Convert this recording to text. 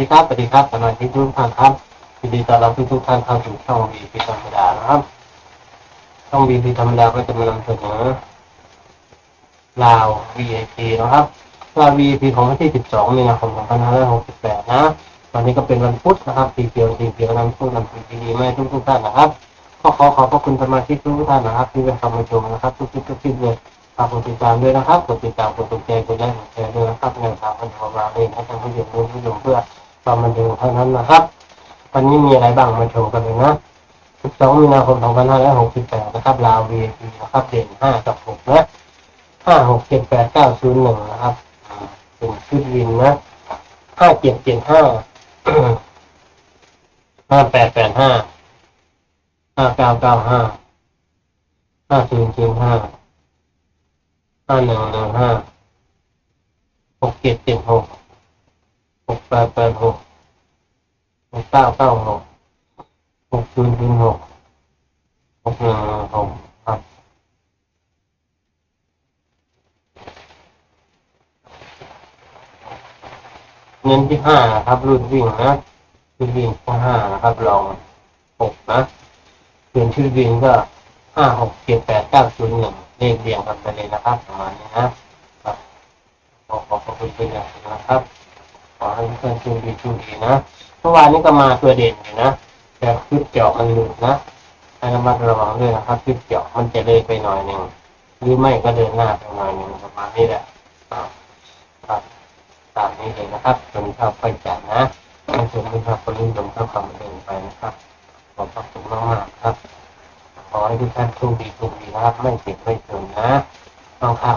ดีครับสวัสดีครับสมาชิกทุกท่านครับยินดีต้อนรับทุกทุกท่านเข้าสู่ช่องวีพีธรรมดานะครับ ช่องวีพีธรรมดาก็จะมานำเสนอลาว VIP นะครับลาว VIP ของวันที่ 12มีนาคม2568 นะ วันนี้ก็เป็นวันพุธนะครับสีเขียวสีเขียวนำผู้นำสิ่งดีๆมาให้ทุกทุกท่านนะครับก็ขอขอบพระคุณสมาชิกทุกท่านนะครับ ที่เป็นคำมาชมนะครับทุกทุกๆคลิปเลยฝากกดติดตามด้วยนะครับกดติดตามกดถูกใจกดไลค์กดแชร์ด้วยนะครับในทางพันธองเราเองให้ท่านผู้ชมรู้ผู้ชมเพื่อ ความบันเทิงเท่านั้นนะครับ วันนี้มีอะไรบ้างมาชมกันเลยนะ 12 มีนาคม 2568 นะครับ ลาว VIP นะครับ เด่น 5 กับ 6 นะ 5 6 7 8 9 0 1 นะครับเป็นชุดวินนะ 5 7 7 5 5 8 8 5 5 9 9 5 5 0 0 5 5 1 1 5 6 7 7 6 กเจ็ดเจ็ดหกแปดแปดหกหกเก้าเก้าหกหกศูนย์ศูนย์หกหกหนึ่งหกครับเน้นที่ห้าครับรุ่นวิ่งนะรุ่นวิ่งที่ห้านะครับลองหกนะเปลี่ยนชื่อวินก็ห้าหกเจ็ดแปดเก้าศูนย์หนึ่งเลขเรียงกันไปเลยนะครับประมาณนี้นะครับขอขอบพระคุณเป็นอย่างสูงนะครับ อให้ทุกท่านโชคดีโชคดีนะเมื่อวานนี้ก็มาตัวเด่นอยู่นะแต่คลิปเจาะมันหลุดนะให้ระมัดระวังด้วยนะครับคลิปเจาะมันจะเลยไปหน่อยหนึ่งหรือไม่ก็เดินหน้าไปหน่อยหนึ่งประมาณนี้แหละครับตามนี้เลยนะครับจนเข้าไปจัดนะให้ชมเป็นภาพคนรุ่นจมเข้าความบันเทิงไปนะครับขอบพระคุณมากๆครับขอให้ทุกท่านโชคดีโชคดีนะครับไม่เจ็บไม่จนนะต้องทาง